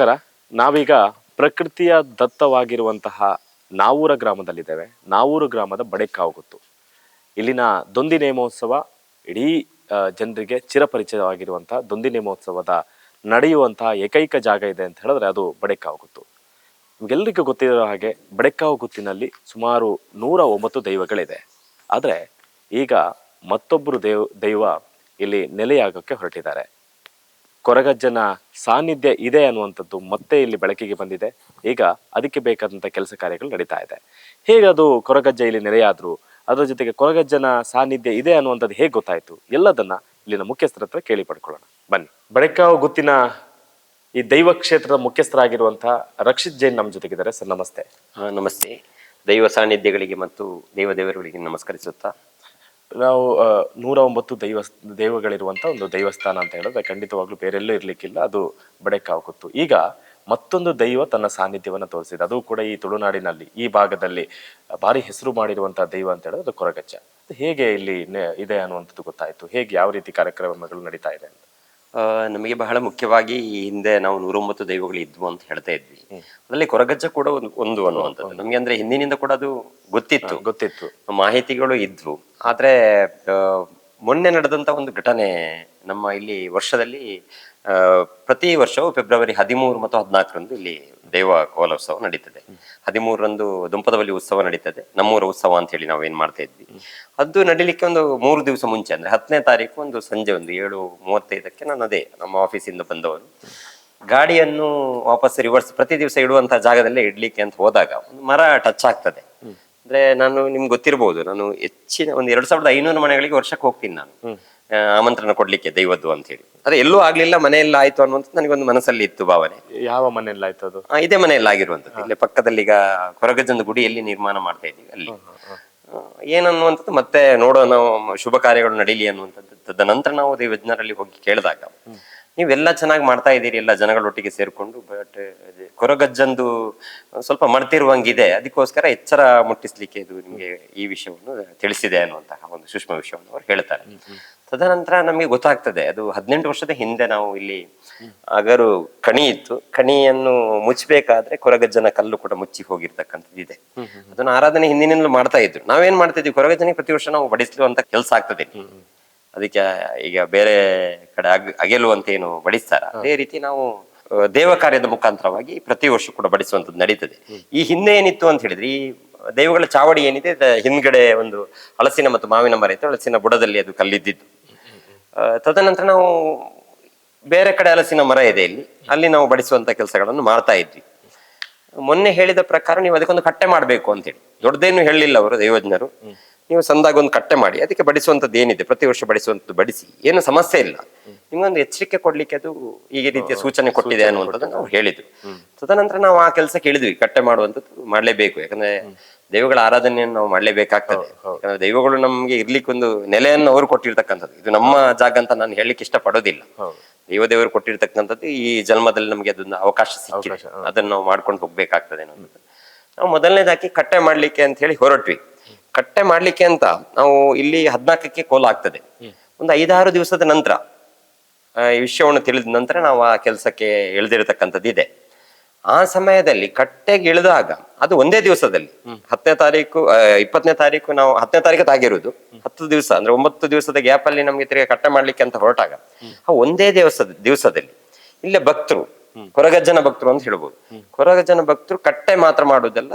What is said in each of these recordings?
ನಮಸ್ಕಾರ. ನಾವೀಗ ಪ್ರಕೃತಿಯ ದತ್ತವಾಗಿರುವಂತಹ ನಾವೂರ ಗ್ರಾಮದಲ್ಲಿದ್ದೇವೆ. ನಾವೂರು ಗ್ರಾಮದ ಬಡೆಕಾವುಗುತ್ತು ಇಲ್ಲಿನ ದೊಂದಿ ನೇಮೋತ್ಸವ ಇಡೀ ಜನರಿಗೆ ಚಿರಪರಿಚಯವಾಗಿರುವಂತಹ ದೊಂದಿ ನೇಮೋತ್ಸವದ ನಡೆಯುವಂತಹ ಏಕೈಕ ಜಾಗ ಇದೆ ಅಂತ ಹೇಳಿದ್ರೆ ಅದು ಬಡೆಕಾವುಗುತ್ತು ನಿಮಗೆಲ್ಲರಿಗೂ ಗೊತ್ತಿರೋ ಹಾಗೆ ಬಡೆಕಾವುಗುತ್ತಿನಲ್ಲಿ ಸುಮಾರು ನೂರ ಒಂಬತ್ತು ದೈವಗಳಿದೆ. ಆದರೆ ಈಗ ಮತ್ತೊಬ್ಬರು ದೇವ್, ದೈವ ಇಲ್ಲಿ ನೆಲೆಯಾಗಕ್ಕೆ ಹೊರಟಿದ್ದಾರೆ. ಕೊರಗಜ್ಜನ ಸಾನ್ನಿಧ್ಯ ಇದೆ ಅನ್ನುವಂಥದ್ದು ಮತ್ತೆ ಇಲ್ಲಿ ಬೆಳಕಿಗೆ ಬಂದಿದೆ. ಈಗ ಅದಕ್ಕೆ ಬೇಕಾದಂಥ ಕೆಲಸ ಕಾರ್ಯಗಳು ನಡೀತಾ ಇದೆ. ಹೇಗೆ ಅದು ಕೊರಗಜ್ಜ ಇಲ್ಲಿ ನೆಲೆಯಾದ್ರು ಅದರ ಜೊತೆಗೆ ಕೊರಗಜ್ಜನ ಸಾನ್ನಿಧ್ಯ ಇದೆ ಅನ್ನುವಂಥದ್ದು ಹೇಗೆ ಗೊತ್ತಾಯಿತು? ಎಲ್ಲದನ್ನ ಇಲ್ಲಿನ ಮುಖ್ಯಸ್ಥರ ಹತ್ರ ಕೇಳಿ ಪಡ್ಕೊಳ್ಳೋಣ. ಬನ್ನಿ. ಬಡಕಾವ್ ಗುತ್ತಿನ ಈ ದೈವ ಕ್ಷೇತ್ರದ ಮುಖ್ಯಸ್ಥರಾಗಿರುವಂತಹ ರಕ್ಷಿತ್ ಜೈನ್ ನಮ್ಮ ಜೊತೆಗಿದ್ದಾರೆ. ಸರ್, ನಮಸ್ತೆ. ನಮಸ್ತೆ. ದೈವ ಸಾನ್ನಿಧ್ಯಗಳಿಗೆ ಮತ್ತು ದೇವದೇವರುಗಳಿಗೆ ನಮಸ್ಕರಿಸುತ್ತಾ ನಾವು ನೂರ ಒಂಬತ್ತು ದೈವ, ದೈವಗಳಿರುವಂಥ ಒಂದು ದೇವಸ್ಥಾನ ಅಂತ ಹೇಳಿದ್ರೆ ಖಂಡಿತವಾಗ್ಲೂ ಬೇರೆಲ್ಲೂ ಇರಲಿಕ್ಕಿಲ್ಲ. ಅದು ಬಡಕ್ಕಾಗುತ್ತು ಈಗ ಮತ್ತೊಂದು ದೈವ ತನ್ನ ಸಾನ್ನಿಧ್ಯವನ್ನು ತೋರಿಸಿದೆ. ಅದು ಕೂಡ ಈ ತುಳುನಾಡಿನಲ್ಲಿ, ಈ ಭಾಗದಲ್ಲಿ ಭಾರಿ ಹೆಸರು ಮಾಡಿರುವಂತಹ ದೈವ ಅಂತ ಹೇಳಿದ್ರೆ ಅದು ಕೊರಗಚ್ಚ. ಹೇಗೆ ಇಲ್ಲಿ ಇದೆ ಅನ್ನುವಂಥದ್ದು ಗೊತ್ತಾಯ್ತು. ಹೇಗೆ ಯಾವ ರೀತಿ ಕಾರ್ಯಕ್ರಮಗಳು ನಡೀತಾ ಇದೆ ಅಂತ. ನಮಗೆ ಬಹಳ ಮುಖ್ಯವಾಗಿ ಈ ಹಿಂದೆ ನಾವು ನೂರೊಂಬತ್ತು ದೈವಗಳು ಇದ್ವು ಅಂತ ಹೇಳ್ತಾ ಇದ್ವಿ. ಅದರಲ್ಲಿ ಕೊರಗಜ್ಜ ಕೂಡ ಒಂದು ಒಂದು ಅನ್ನುವಂಥದ್ದು ನಮಗೆ ಅಂದ್ರೆ ಹಿಂದಿನಿಂದ ಕೂಡ ಅದು ಗೊತ್ತಿತ್ತು. ಗೊತ್ತಿತ್ತು. ಮಾಹಿತಿಗಳು ಇದ್ವು. ಆದ್ರೆ ಆ, ಮೊನ್ನೆ ನಡೆದಂತ ಒಂದು ಘಟನೆ ನಮ್ಮ ಇಲ್ಲಿ ವರ್ಷದಲ್ಲಿ ಪ್ರತಿ ವರ್ಷವೂ ಫೆಬ್ರವರಿ ಹದಿಮೂರು ಮತ್ತು ಹದಿನಾಲ್ಕರಂದು ಇಲ್ಲಿ ದೈವ ಕೋಲೋತ್ಸವ ನಡೀತದೆ. ಹದಿಮೂರರಂದು ದುಂಪದವಲ್ಲಿ ಉತ್ಸವ ನಡೀತದೆ. ನಮ್ಮೂರ ಉತ್ಸವ ಅಂತ ಹೇಳಿ ನಾವು ಏನ್ ಮಾಡ್ತಾ ಇದ್ವಿ ಅದು ನಡಿಲಿಕ್ಕೆ ಒಂದು ಮೂರು ದಿವಸ ಮುಂಚೆ ಅಂದ್ರೆ ಹತ್ತನೇ ತಾರೀಕು ಒಂದು ಸಂಜೆ ಒಂದು ಏಳು ಮೂವತ್ತೈದಕ್ಕೆ ನಾನು ಅದೇ ನಮ್ಮ ಆಫೀಸಿಂದ ಬಂದವರು ಗಾಡಿಯನ್ನು ವಾಪಸ್ ರಿವರ್ಸ್ ಪ್ರತಿ ದಿವಸ ಇಡುವಂತಹ ಜಾಗದಲ್ಲೇ ಇಡ್ಲಿಕ್ಕೆ ಅಂತ ಹೋದಾಗ ಒಂದು ಮರ ಟಚ್ ಆಗ್ತದೆ. ಅಂದ್ರೆ ನಾನು ನಿಮ್ಗೆ ಗೊತ್ತಿರಬಹುದು ನಾನು ಹೆಚ್ಚಿನ ಒಂದು ಎರಡ್ ಸಾವಿರದ ಐನೂರು ಮನೆಗಳಿಗೆ ವರ್ಷಕ್ಕೆ ಹೋಗ್ತೀನಿ ನಾನು. ಆಮಂತ್ರಣ ಕೊಡ್ಲಿಕ್ಕೆ ದೈವದ್ದು ಅಂತ ಹೇಳಿ ಅದೇ ಎಲ್ಲೂ ಆಗ್ಲಿಲ್ಲ ಮನೆಯಲ್ಲ ಆಯ್ತು ಅನ್ನುವಂಥದ್ದು ನನಗೊಂದು ಮನಸ್ಸಲ್ಲಿ ಇತ್ತು ಭಾವನೆ. ಯಾವ ಮನೆಯಲ್ಲಿ ಆಯ್ತು ಅದು? ಆ, ಇದೇ ಮನೆಯಲ್ಲಿ ಆಗಿರುವಂತದ್ದು ಇಲ್ಲೇ ಪಕ್ಕದಲ್ಲಿ ಈಗ ಕೊರಗಜ್ಜನ ಗುಡಿ ಎಲ್ಲಿ ನಿರ್ಮಾಣ ಮಾಡ್ತಾ ಇದ್ದೀವಿ ಅಲ್ಲಿ. ಆ, ಏನನ್ನುವಂಥದ್ದು ಮತ್ತೆ ನೋಡೋಣ ಶುಭ ಕಾರ್ಯಗಳು ನಡೀಲಿ ಅನ್ನುವಂಥದ್ದು ತದನಂತರ ನಾವು ದೈವಜ್ಞರಲ್ಲಿ ಹೋಗಿ ಕೇಳಿದಾಗ ನೀವೆಲ್ಲ ಚೆನ್ನಾಗಿ ಮಾಡ್ತಾ ಇದ್ದೀರಿ ಎಲ್ಲ ಜನಗಳೊಟ್ಟಿಗೆ ಸೇರಿಕೊಂಡು ಬಟ್ ಕೊರಗಜ್ಜಂದು ಸ್ವಲ್ಪ ಮಡ್ತಿರುವಂಗಿದೆ ಅದಕ್ಕೋಸ್ಕರ ಎಚ್ಚರ ಮುಟ್ಟಿಸ್ಲಿಕ್ಕೆ ಇದು ನಿಮಗೆ ಈ ವಿಷಯವನ್ನು ತಿಳಿಸಿದೆ ಅನ್ನುವಂತಹ ಒಂದು ಸೂಕ್ಷ್ಮ ವಿಷಯವನ್ನು ಅವ್ರು ಹೇಳ್ತಾರೆ. ತದನಂತರ ನಮಗೆ ಗೊತ್ತಾಗ್ತದೆ ಅದು ಹದಿನೆಂಟು ವರ್ಷದ ಹಿಂದೆ ನಾವು ಇಲ್ಲಿ ಅಗರು ಕಣಿ ಇತ್ತು. ಕಣಿಯನ್ನು ಮುಚ್ಚಬೇಕಾದ್ರೆ ಕೊರಗಜ್ಜನ ಕಲ್ಲು ಕೂಡ ಮುಚ್ಚಿ ಹೋಗಿರ್ತಕ್ಕಂಥದ್ದು ಇದೆ. ಅದನ್ನ ಆರಾಧನೆ ಹಿಂದಿನಿಂದಲೂ ಮಾಡ್ತಾ ಇದ್ರು. ನಾವೇನ್ ಮಾಡ್ತಾ ಇದ್ವಿ ಕೊರಗಜ್ಜನಿಗೆ ಪ್ರತಿ ವರ್ಷ ನಾವು ಬಡಿಸುವಂತ ಕೆಲಸ ಆಗ್ತದೆ. ಅದಕ್ಕೆ ಈಗ ಬೇರೆ ಕಡೆ ಅಗ್ ಅಗೆಲು ಅಂತ ಏನು ಬಡಿಸ್ತಾರ? ಅದೇ ರೀತಿ ನಾವು ದೇವ ಕಾರ್ಯದ ಮುಖಾಂತರವಾಗಿ ಪ್ರತಿ ವರ್ಷ ಕೂಡ ಬಡಿಸುವಂತದ್ದು ನಡೀತದೆ. ಈ ಹಿಂದೆ ಏನಿತ್ತು ಅಂತ ಹೇಳಿದ್ರೆ ಈ ದೇವಗಳ ಚಾವಡಿ ಏನಿದೆ ಹಿಂದ್ಗಡೆ ಒಂದು ಹಲಸಿನ ಮತ್ತು ಮಾವಿನ ಮರ ಇತ್ತು. ಹಲಸಿನ ಬುಡದಲ್ಲಿ ಅದು ಕಲ್ಲಿದ್ದಿತ್ತು ಆ, ತದನಂತರ ನಾವು ಬೇರೆ ಕಡೆ ಹಲಸಿನ ಮರ ಇದೆ ಇಲ್ಲಿ. ಅಲ್ಲಿ ನಾವು ಬಡಿಸುವಂತ ಕೆಲಸಗಳನ್ನು ಮಾಡ್ತಾ ಇದ್ವಿ. ಮೊನ್ನೆ ಹೇಳಿದ ಪ್ರಕಾರ ನೀವು ಅದಕ್ಕೊಂದು ಕಟ್ಟೆ ಮಾಡಬೇಕು ಅಂತೇಳಿ. ದೊಡ್ಡದೇನು ಹೇಳಲಿಲ್ಲ ಅವರು ದೈವಜ್ಞರು. ನೀವು ಸಂದಾಗ ಒಂದು ಕಟ್ಟೆ ಮಾಡಿ ಅದಕ್ಕೆ ಬಡಿಸುವಂಥದ್ದು ಏನಿದೆ? ಪ್ರತಿ ವರ್ಷ ಬಡಿಸುವಂಥದ್ದು ಬಡಿಸಿ. ಏನು ಸಮಸ್ಯೆ ಇಲ್ಲ. ನಿಮ್ಗೊಂದು ಎಚ್ಚರಿಕೆ ಕೊಡ್ಲಿಕ್ಕೆ ಅದು ಈ ರೀತಿಯ ಸೂಚನೆ ಕೊಟ್ಟಿದೆ ಅನ್ನುವಂಥದ್ದು ನಾವು ಹೇಳಿದ್ವಿ ತದನಂತರ ನಾವು ಆ ಕೆಲಸ ಕೇಳಿದ್ವಿ ಕಟ್ಟೆ ಮಾಡುವಂಥದ್ದು ಮಾಡಲೇಬೇಕು. ಯಾಕಂದ್ರೆ ದೈವಗಳ ಆರಾಧನೆಯನ್ನು ನಾವು ಮಾಡಲೇಬೇಕಾಗ್ತದೆ. ಯಾಕಂದ್ರೆ ದೈವಗಳು ನಮ್ಗೆ ಇರ್ಲಿಕ್ಕೆ ಒಂದು ನೆಲೆಯನ್ನು ಅವರು ಕೊಟ್ಟಿರ್ತಕ್ಕಂಥದ್ದು. ಇದು ನಮ್ಮ ಜಾಗ ಅಂತ ನಾನು ಹೇಳಲಿಕ್ಕೆ ಇಷ್ಟಪಡೋದಿಲ್ಲ. ದೈವ ದೇವರು ಕೊಟ್ಟಿರ್ತಕ್ಕಂಥದ್ದು ಈ ಜನ್ಮದಲ್ಲಿ ನಮಗೆ ಅದೊಂದು ಅವಕಾಶ ಸಿಕ್ಕಿದೆ. ಅದನ್ನ ನಾವು ಮಾಡ್ಕೊಂಡು ಹೋಗ್ಬೇಕಾಗ್ತದೆ ನಾವು ಮೊದಲನೇದಾಗಿ ಕಟ್ಟೆ ಮಾಡ್ಲಿಕ್ಕೆ ಅಂತ ಹೇಳಿ ಹೊರಟ್ವಿ. ಕಟ್ಟೆ ಮಾಡ್ಲಿಕ್ಕೆ ಅಂತ ನಾವು ಇಲ್ಲಿ ಹದ್ನಾಲ್ಕಕ್ಕೆ ಕೋಲ ಆಗ್ತದೆ. ಒಂದು ಐದಾರು ದಿವಸದ ನಂತರ ಈ ವಿಷಯವನ್ನು ತಿಳಿದ ನಂತರ ನಾವು ಆ ಕೆಲಸಕ್ಕೆ ಇಳಿದಿರತಕ್ಕಂಥದ್ದು ಇದೆ ಆ ಸಮಯದಲ್ಲಿ ಕಟ್ಟೆಗೆ ಇಳಿದಾಗ ಅದು ಒಂದೇ ದಿವಸದಲ್ಲಿ ಹತ್ತನೇ ತಾರೀಕು ಇಪ್ಪತ್ತನೇ ತಾರೀಕು ನಾವು ಹತ್ತನೇ ತಾರೀಕು ತಾಗಿರುವುದು ಹತ್ತು ದಿವಸ ಅಂದ್ರೆ ಒಂಬತ್ತು ದಿವಸದ ಗ್ಯಾಪ್ ಅಲ್ಲಿ ನಮ್ಗೆ ತಿರ್ಗಿ ಕಟ್ಟೆ ಮಾಡ್ಲಿಕ್ಕೆ ಅಂತ ಹೊರಟಾಗ ಆ ಒಂದೇ ದಿವಸದ ದಿವಸದಲ್ಲಿ ಇಲ್ಲೇ ಭಕ್ತರು ಕೊರಗಜ್ಜನ ಭಕ್ತರು ಅಂತ ಹೇಳ್ಬೋದು. ಕೊರಗಜ್ಜನ ಭಕ್ತರು ಕಟ್ಟೆ ಮಾತ್ರ ಮಾಡುವುದಲ್ಲ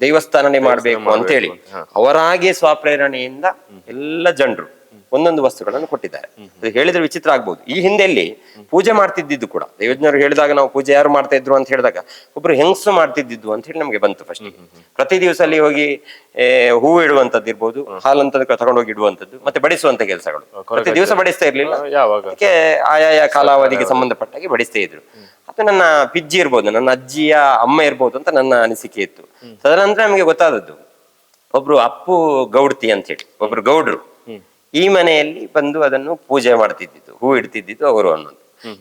ದೇವಸ್ಥಾನನೇ ಮಾಡ್ಬೇಕು ಅಂತ ಹೇಳಿ ಅವರಾಗಿ ಸ್ವಪ್ರೇರಣೆಯಿಂದ ಎಲ್ಲ ಜನರು ಒಂದೊಂದು ವಸ್ತುಗಳನ್ನು ಕೊಟ್ಟಿದ್ದಾರೆ. ಅದು ಹೇಳಿದ್ರೆ ವಿಚಿತ್ರ ಆಗ್ಬಹುದು ಈ ಹಿಂದೆಯಲ್ಲಿ ಪೂಜೆ ಮಾಡ್ತಿದ್ದಿದ್ದು ಕೂಡ. ದೇವಜ್ಞರು ಹೇಳಿದಾಗ ನಾವು ಪೂಜೆ ಯಾರು ಮಾಡ್ತಾ ಇದ್ರು ಅಂತ ಹೇಳಿದಾಗ ಒಬ್ರು ಹೆಂಗಸು ಮಾಡ್ತಿದ್ದಿದ್ದು ಅಂತ ಹೇಳಿ ನಮಗೆ ಬಂತು ಫಸ್ಟ್ ಪ್ರತಿ ದಿವಸ ಅಲ್ಲಿ ಹೋಗಿ ಹೂ ಹೂವು ಇಡುವಂತದ್ದು ಇರ್ಬೋದು ಹಾಲಂತ ತಗೊಂಡೋಗಿ ಇಡುವಂತದ್ದು ಮತ್ತೆ ಬಡಿಸುವಂತ ಕೆಲಸಗಳು. ಪ್ರತಿ ದಿವಸ ಬಡಿಸ್ತಾ ಇರ್ಲಿಲ್ಲ. ಅದಕ್ಕೆ ಆಯಾಯ ಕಾಲಾವಧಿಗೆ ಸಂಬಂಧಪಟ್ಟಾಗಿ ಬಡಿಸ್ತಾ ಇದ್ರು. ಅದು ನನ್ನ ಪಿಜ್ಜಿ ಇರ್ಬೋದು ನನ್ನ ಅಜ್ಜಿಯ ಅಮ್ಮ ಇರ್ಬೋದು ಅಂತ ನನ್ನ ಅನಿಸಿಕೆ ಇತ್ತು. ತದನಂತರ ನಮಗೆ ಗೊತ್ತಾದದ್ದು ಒಬ್ರು ಅಪ್ಪು ಗೌಡ್ತಿ ಅಂತ ಹೇಳಿ ಒಬ್ರು ಗೌಡ್ರು. ಈ ಮನೆಯಲ್ಲಿ ಬಂದು ಅದನ್ನು ಪೂಜೆ ಮಾಡ್ತಿದ್ದಿದ್ದು ಹೂ ಇಡ್ತಿದ್ದಿದ್ದು ಅವರು ಅನ್ನೋದು.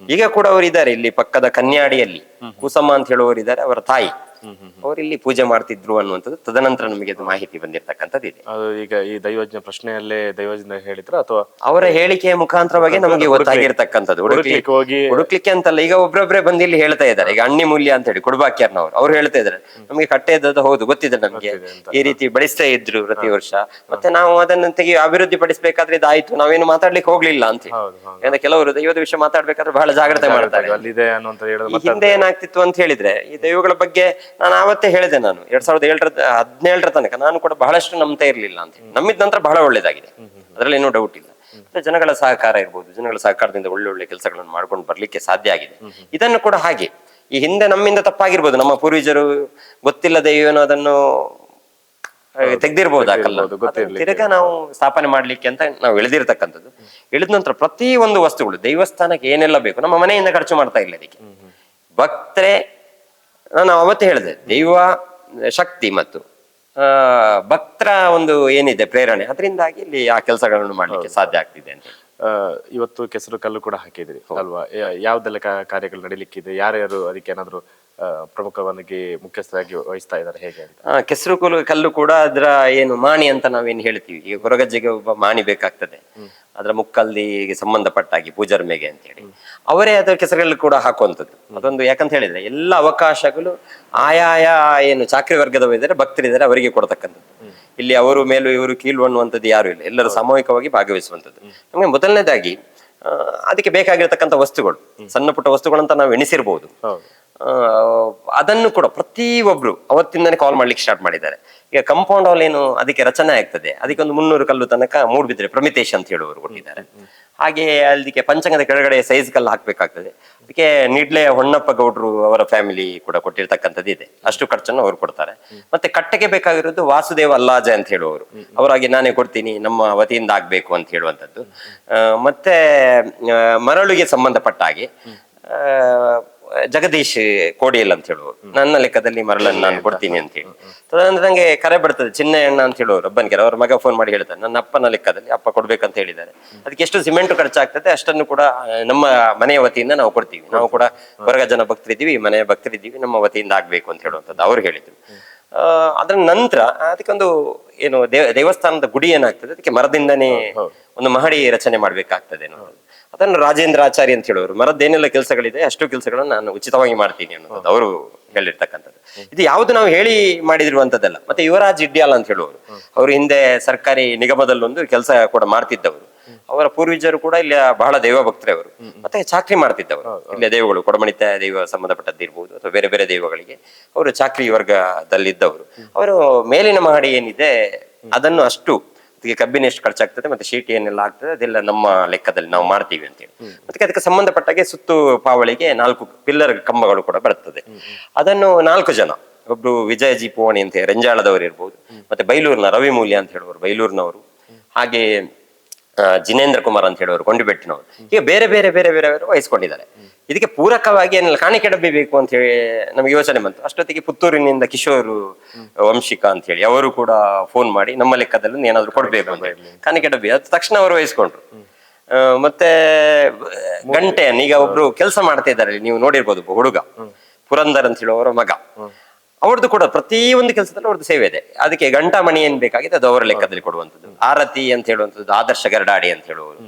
ಈಗ ಕೂಡ ಅವರು ಇದ್ದಾರೆ ಇಲ್ಲಿ ಪಕ್ಕದ ಕನ್ಯಾಡಿಯಲ್ಲಿ ಕುಸಮ್ಮ ಅಂತ ಹೇಳುವವರಿದ್ದಾರೆ ಅವರ ತಾಯಿ. ಅವರು ಇಲ್ಲಿ ಪೂಜೆ ಮಾಡ್ತಿದ್ರು ಅನ್ನುವಂಥದ್ದು ತದನಂತರ ನಮಗೆ ಅದು ಮಾಹಿತಿ ಬಂದಿರತಕ್ಕಂಥದ್ದು ಇದೆ. ಅದು ಈಗ ಈ ದೈವಜ್ಞ ಪ್ರಶ್ನೆಯಲ್ಲೇ ದೈವಜ್ಞ ಹೇಳಿದ್ರ ಅಥವಾ ಅವರ ಹೇಳಿಕೆಯ ಮುಖಾಂತರವಾಗಿ ನಮಗೆ ಗೊತ್ತಾಗಿರ್ತಕ್ಕಂಥದ್ದು. ಹುಡುಕ್ಲಿಕ್ಕೆ ಹುಡುಕ್ಲಿಕ್ಕೆ ಹೋಗಿ ಹುಡುಕ್ಲಿಕ್ಕೆ ಅಂತಲ್ಲ ಈಗ ಒಬ್ರೊಬ್ರೆ ಬಂದು ಇಲ್ಲಿ ಹೇಳ್ತಾ ಇದ್ದಾರೆ. ಈಗ ಅಣ್ಣಿ ಮೂಲ್ಯ ಅಂತ ಹೇಳಿ ಕುಡುಬಾಕ್ಯರ್ನವರು ಅವ್ರು ಹೇಳ್ತಾ ಇದ್ದಾರೆ. ನಮಗೆ ಕಟ್ಟೆ ಇದ್ದದ್ದು ಹೌದು ಗೊತ್ತಿದೆ ನಮಗೆ. ಈ ರೀತಿ ಬಡಿಸ್ತಾ ಇದ್ರು ಪ್ರತಿ ವರ್ಷ. ಮತ್ತೆ ನಾವು ಅದನ್ನ ತೆಗಿ ಅಭಿವೃದ್ಧಿ ಪಡಿಸಬೇಕಾದ್ರೆ ಇದಾಯ್ತು. ನಾವೇನು ಮಾತಾಡ್ಲಿಕ್ಕೆ ಹೋಗ್ಲಿಲ್ಲ ಅಂತ ಹೇಳಿ. ಯಾಕಂದ್ರೆ ಕೆಲವರು ದೈವದ ವಿಷಯ ಮಾತಾಡ್ಬೇಕಾದ್ರೆ ಬಹಳ ಜಾಗ್ರತೆ ಮಾಡ್ತಾರೆ. ಹಿಂದೆ ಏನಾಗ್ತಿತ್ತು ಅಂತ ಹೇಳಿದ್ರೆ ಈ ದೈವಗಳ ಬಗ್ಗೆ ನಾನು ಆವತ್ತೇ ಹೇಳಿದೆ ನಾನು ಎರಡ್ ಸಾವಿರದ ಏಳರ ಹದಿನೇಳರ ತನಕ. ನಾನು ಕೂಡ ಬಹಳಷ್ಟು ನಂಬ್ತಾ ಇರಲಿಲ್ಲ ಅಂತ ಹೇಳಿ. ನಮ್ಮಿದ ನಂತರ ಬಹಳ ಒಳ್ಳೇದಾಗಿದೆ. ಅದರಲ್ಲಿ ಏನೂ ಡೌಟ್ ಇಲ್ಲ. ಜನಗಳ ಸಹಕಾರ ಇರ್ಬೋದು ಜನಗಳ ಸಹಕಾರದಿಂದ ಒಳ್ಳೆ ಒಳ್ಳೆ ಕೆಲಸಗಳನ್ನು ಮಾಡ್ಕೊಂಡು ಬರ್ಲಿಕ್ಕೆ ಸಾಧ್ಯ ಆಗಿದೆ. ಇದನ್ನು ಕೂಡ ಹಾಗೆ. ಈ ಹಿಂದೆ ನಮ್ಮಿಂದ ತಪ್ಪಾಗಿರ್ಬೋದು ನಮ್ಮ ಪೂರ್ವಜರು ಗೊತ್ತಿಲ್ಲದೆ ಏನೋ ಅದನ್ನು ತೆಗ್ದಿರ್ಬಹುದು ತೆಗ್ದಿರ್ಬೋದು ತಿರ್ಗಾ ನಾವು ಸ್ಥಾಪನೆ ಮಾಡ್ಲಿಕ್ಕೆ ಅಂತ ನಾವು ಎಳೆದಿರ್ತಕ್ಕಂಥದ್ದು ಇಳಿದ ನಂತರ ಪ್ರತಿ ಒಂದು ವಸ್ತುಗಳು ದೇವಸ್ಥಾನಕ್ಕೆ ಏನೆಲ್ಲ ಬೇಕು ನಮ್ಮ ಮನೆಯಿಂದ ಖರ್ಚು ಮಾಡ್ತಾ ಇಲ್ಲ ಅದಕ್ಕೆ. ಭಕ್ತರೇ ನಾನು ಅವತ್ತು ಹೇಳಿದೆ ದೈವ ಶಕ್ತಿ ಮತ್ತು ಭಕ್ತರ ಒಂದು ಏನಿದೆ ಪ್ರೇರಣೆ ಅದರಿಂದಾಗಿ ಇಲ್ಲಿ ಆ ಕೆಲಸಗಳನ್ನು ಮಾಡಲಿಕ್ಕೆ ಸಾಧ್ಯ ಆಗ್ತಿದೆ ಅಂತ ಇವತ್ತು ಕೆಸರು ಕಲ್ಲು ಕೂಡ ಹಾಕಿದ್ರಿ ಅಲ್ವಾ? ಯಾವ್ದೆಲ್ಲ ಕಾರ್ಯಗಳು ನಡೀಲಿಕ್ಕಿದೆ ಯಾರ್ಯಾರು ಅದಕ್ಕೆ ಏನಾದ್ರು ಆ, ಪ್ರಮುಖವಾಗಿ ಮುಖ್ಯಸ್ಥರಾಗಿ ವಹಿಸ್ತಾ ಇದ್ದಾರೆ ಹೇಗೆ ಅಂತ. ಕೆಸರು ಕಲ್ಲು ಕಲ್ಲು ಕೂಡ ಅದರ ಏನು ಮಾಣಿ ಅಂತ ನಾವೇನು ಹೇಳ್ತೀವಿ. ಈಗ ಕೊರಗಜ್ಜೆಗೆ ಒಬ್ಬ ಮಾಣಿ ಬೇಕಾಗ್ತದೆ. ಅದರ ಮುಕ್ಕಲ್ಲಿಗೆ ಸಂಬಂಧಪಟ್ಟಾಗಿ ಪೂಜರ್ಮೆಗೆ ಮೇಗೆ ಅಂತ ಹೇಳಿ. ಅವರೇ ಅದರ ಕೆಸರಲ್ಲಿ ಕೂಡ ಹಾಕುವಂಥದ್ದು. ಅದೊಂದು ಯಾಕಂತ ಹೇಳಿದ್ರೆ ಎಲ್ಲ ಅವಕಾಶಗಳು ಆಯಾಯ ಏನು ಚಾಕ್ರಿ ವರ್ಗದವರಿದ್ದಾರೆ ಭಕ್ತರಿದ್ದಾರೆ ಅವರಿಗೆ ಕೊಡತಕ್ಕಂಥದ್ದು. ಇಲ್ಲಿ ಅವರು ಮೇಲೂ ಇವರು ಕೀಳು ಅನ್ನುವಂಥದ್ದು ಯಾರು ಇಲ್ಲ. ಎಲ್ಲರೂ ಸಾಮೂಹಿಕವಾಗಿ ಭಾಗವಹಿಸುವಂಥದ್ದು. ನಮಗೆ ಮೊದಲನೇದಾಗಿ ಅದಕ್ಕೆ ಬೇಕಾಗಿರತಕ್ಕಂಥ ವಸ್ತುಗಳು ಸಣ್ಣ ಪುಟ್ಟ ವಸ್ತುಗಳಂತ ನಾವು ಎಣಿಸಿರ್ಬಹುದು ಅದನ್ನು ಕೂಡ ಪ್ರತಿಯೊಬ್ರು ಅವತ್ತಿಂದನೇ ಕಾಲ್ ಮಾಡ್ಲಿಕ್ಕೆ ಸ್ಟಾರ್ಟ್ ಮಾಡಿದ್ದಾರೆ. ಈಗ ಕಂಪೌಂಡ್ ಹಾಲ್ ಏನು ಅದಕ್ಕೆ ರಚನೆ ಆಗ್ತದೆ. ಅದಕ್ಕೆ ಒಂದು ಮುನ್ನೂರು ಕಲ್ಲು ತನಕ ಮೂಡ್ಬಿದ್ರೆ ಪ್ರಮಿತೇಶ್ ಅಂತ ಹೇಳುವವರು ಕೊಟ್ಟಿದ್ದಾರೆ. ಹಾಗೆ ಅದಕ್ಕೆ ಪಂಚಂಗದ ಕೆಳಗಡೆ ಸೈಜ್ ಕಲ್ಲು ಹಾಕ್ಬೇಕಾಗ್ತದೆ. ಅದಕ್ಕೆ ನಿಡ್ಲೆ ಹೊನ್ನಪ್ಪ ಗೌಡ್ರು ಅವರ ಫ್ಯಾಮಿಲಿ ಕೂಡ ಕೊಟ್ಟಿರ್ತಕ್ಕಂಥದ್ದು ಇದೆ. ಅಷ್ಟು ಖರ್ಚನ್ನು ಅವರು ಕೊಡ್ತಾರೆ. ಮತ್ತೆ ಕಟ್ಟೆಗೆ ಬೇಕಾಗಿರೋದು ವಾಸುದೇವ ಅಲ್ಲಾಜ ಅಂತ ಹೇಳುವವರು ಅವರಾಗಿ ನಾನೇ ಕೊಡ್ತೀನಿ ನಮ್ಮ ವತಿಯಿಂದ ಆಗ್ಬೇಕು ಅಂತ ಹೇಳುವಂಥದ್ದು. ಮತ್ತೆ ಮರಳುಗೆ ಸಂಬಂಧಪಟ್ಟ ಹಾಗೆ ಆ, ಜಗದೀಶ್ ಕೋಡಿಯಲ್ ಅಂತ ಹೇಳುವ ನನ್ನ ಲೆಕ್ಕದಲ್ಲಿ ಮರಳನ್ನು ನಾನು ಕೊಡ್ತೀನಿ ಅಂತ ಹೇಳಿ. ತದನಂತರ ನಂಗೆ ಕರೆ ಬರ್ತದೆ ಚಿನ್ನಯಣ್ಣ ಅಂತ ಹೇಳುವರು ಒಬ್ಬನಿಗೆ. ಅವ್ರ ಮಗ ಫೋನ್ ಮಾಡಿ ಹೇಳ್ತಾರೆ ನನ್ನ ಅಪ್ಪನ ಲೆಕ್ಕದಲ್ಲಿ ಅಪ್ಪ ಕೊಡ್ಬೇಕಂತ ಹೇಳಿದ್ದಾರೆ. ಅದಕ್ಕೆ ಎಷ್ಟು ಸಿಮೆಂಟ್ ಖರ್ಚಾಗ್ತದೆ ಅಷ್ಟನ್ನು ಕೂಡ ನಮ್ಮ ಮನೆಯ ವತಿಯಿಂದ ನಾವು ಕೊಡ್ತೀವಿ. ನಾವು ಕೂಡ ಹೊರಗ ಜನ ಭಕ್ತರಿದ್ದೀವಿ ಮನೆಯ ಭಕ್ತರಿದ್ದೀವಿ ನಮ್ಮ ವತಿಯಿಂದ ಆಗ್ಬೇಕು ಅಂತ ಹೇಳುವಂಥದ್ದು ಅವ್ರು ಹೇಳಿದ್ರು. ಅದರ ನಂತರ ಅದಕ್ಕೊಂದು ಏನು ದೇವ ದೇವಸ್ಥಾನದ ಗುಡಿ ಏನಾಗ್ತದೆ ಅದಕ್ಕೆ ಮರದಿಂದನೇ ಒಂದು ಮಹಡಿ ರಚನೆ ಮಾಡ್ಬೇಕಾಗ್ತದೆ ಅನ್ನೋದು ಅದನ್ನು ರಾಜೇಂದ್ರ ಆಚಾರ್ಯ ಅಂತ ಹೇಳೋರು. ಮರದ್ದೇನೆಲ್ಲ ಕೆಲಸಗಳಿದೆ ಅಷ್ಟು ಕೆಲಸಗಳನ್ನು ನಾನು ಉಚಿತವಾಗಿ ಮಾಡ್ತೀನಿ ಅನ್ನೋದು ಅವರು ಹೇಳಿರ್ತಕ್ಕಂಥದ್ದು. ಇದು ಯಾವುದು ನಾವು ಹೇಳಿ ಮಾಡಿದಿರುವಂತದ್ದಲ್ಲ ಮತ್ತೆ ಯುವರಾಜ್ ಇಡ್ಯಾಲ್ ಅಂತ ಹೇಳುವರು ಅವರು ಹಿಂದೆ ಸರ್ಕಾರಿ ನಿಗಮದಲ್ಲೊಂದು ಕೆಲಸ ಕೂಡ ಮಾಡ್ತಿದ್ದವರು. ಅವರ ಪೂರ್ವಜರು ಕೂಡ ಇಲ್ಲಿ ಬಹಳ ದೈವ ಭಕ್ತರೇ ಅವರು. ಮತ್ತೆ ಚಾಕ್ರಿ ಮಾಡ್ತಿದ್ದವರು. ಇಲ್ಲಿ ದೇವಗಳು ಕೊಡಮಣಿತ ದೈವ ಸಂಬಂಧಪಟ್ಟದ್ದಿರ್ಬೋದು ಅಥವಾ ಬೇರೆ ಬೇರೆ ದೈವಗಳಿಗೆ. ಅವರು ಚಾಕ್ರಿ ವರ್ಗದಲ್ಲಿದ್ದವರು. ಅವರು ಮೇಲಿನ ಮಹಡಿ ಏನಿದೆ ಅದನ್ನು ಅಷ್ಟು ಅದಕ್ಕೆ ಕಬ್ಬಿನ ಎಷ್ಟು ಖರ್ಚಾಗ್ತದೆ ಮತ್ತೆ ಶೀಟ್ ಏನೆಲ್ಲ ಆಗ್ತದೆ ಅದೆಲ್ಲ ನಮ್ಮ ಲೆಕ್ಕದಲ್ಲಿ ನಾವು ಮಾಡ್ತೀವಿ ಅಂತೇಳಿ. ಮತ್ತೆ ಅದಕ್ಕೆ ಸಂಬಂಧಪಟ್ಟಾಗೆ ಸುತ್ತು ಪಾವಳಿಗೆ ನಾಲ್ಕು ಪಿಲ್ಲರ್ ಕಂಬಗಳು ಕೂಡ ಬರ್ತದೆ. ಅದನ್ನು ನಾಲ್ಕು ಜನ ಒಬ್ರು ವಿಜಯ ಜಿ ಪೋಣಿ ಅಂತ ಹೇಳಿ ರಂಜಾಳದವರು ಇರ್ಬೋದು ಮತ್ತೆ ಬೈಲೂರಿನ ರವಿ ಮೂಲ್ಯ ಅಂತ ಹೇಳುವರು ಬೈಲೂರಿನವರು. ಹಾಗೆ ಜಿನೇಂದ್ರ ಕುಮಾರ್ ಅಂತ ಹೇಳುವರು ಕೊಂಡಿಬೆಟ್ಟಿನವರು. ಈಗ ಬೇರೆ ಬೇರೆ ಬೇರೆ ಬೇರೆ ಬೇರೆ ವಹಿಸ್ಕೊಂಡಿದ್ದಾರೆ. ಇದಕ್ಕೆ ಪೂರಕವಾಗಿ ಏನಿಲ್ಲ ಕಾಣಿಕೆ ಡಬ್ಬಿ ಬೇಕು ಅಂತ ಹೇಳಿ ನಮ್ಗೆ ಯೋಚನೆ ಬಂತು. ಅಷ್ಟೊತ್ತಿಗೆ ಪುತ್ತೂರಿನಿಂದ ಕಿಶೋರ್ ವಂಶಿಕಾ ಅಂತ ಹೇಳಿ ಅವರು ಕೂಡ ಫೋನ್ ಮಾಡಿ ನಮ್ಮ ಲೆಕ್ಕದಲ್ಲಿ ಏನಾದ್ರು ಕೊಡ್ಬೇಕು ಅಂತ ಹೇಳಿ. ಕಾಣಿಕೆ ಡಬ್ಬಿ ಅದು ತಕ್ಷಣ ಅವರು ವಹಿಸ್ಕೊಂಡ್ರು. ಮತ್ತೆ ಗಂಟೆಯನ್ನು ಈಗ ಒಬ್ರು ಕೆಲಸ ಮಾಡ್ತಾ ಇದ್ದಾರೆ ನೀವು ನೋಡಿರ್ಬೋದು ಹುಡುಗ. ಪುರಂದರ್ ಅಂತ ಹೇಳುವವರ ಮಗ. ಅವ್ರದ್ದು ಕೂಡ ಪ್ರತಿ ಒಂದು ಕೆಲಸದಲ್ಲಿ ಅವ್ರದ್ದು ಸೇವೆ ಇದೆ. ಅದಕ್ಕೆ ಗಂಟಾ ಮಣಿ ಏನ್ ಬೇಕಾಗಿದೆ ಅದು ಅವರ ಲೆಕ್ಕದಲ್ಲಿ ಕೊಡುವಂಥದ್ದು. ಆರತಿ ಅಂತ ಹೇಳುವಂಥದ್ದು ಆದರ್ಶ ಗರಡಾಡಿ ಅಂತ ಹೇಳುವವರು.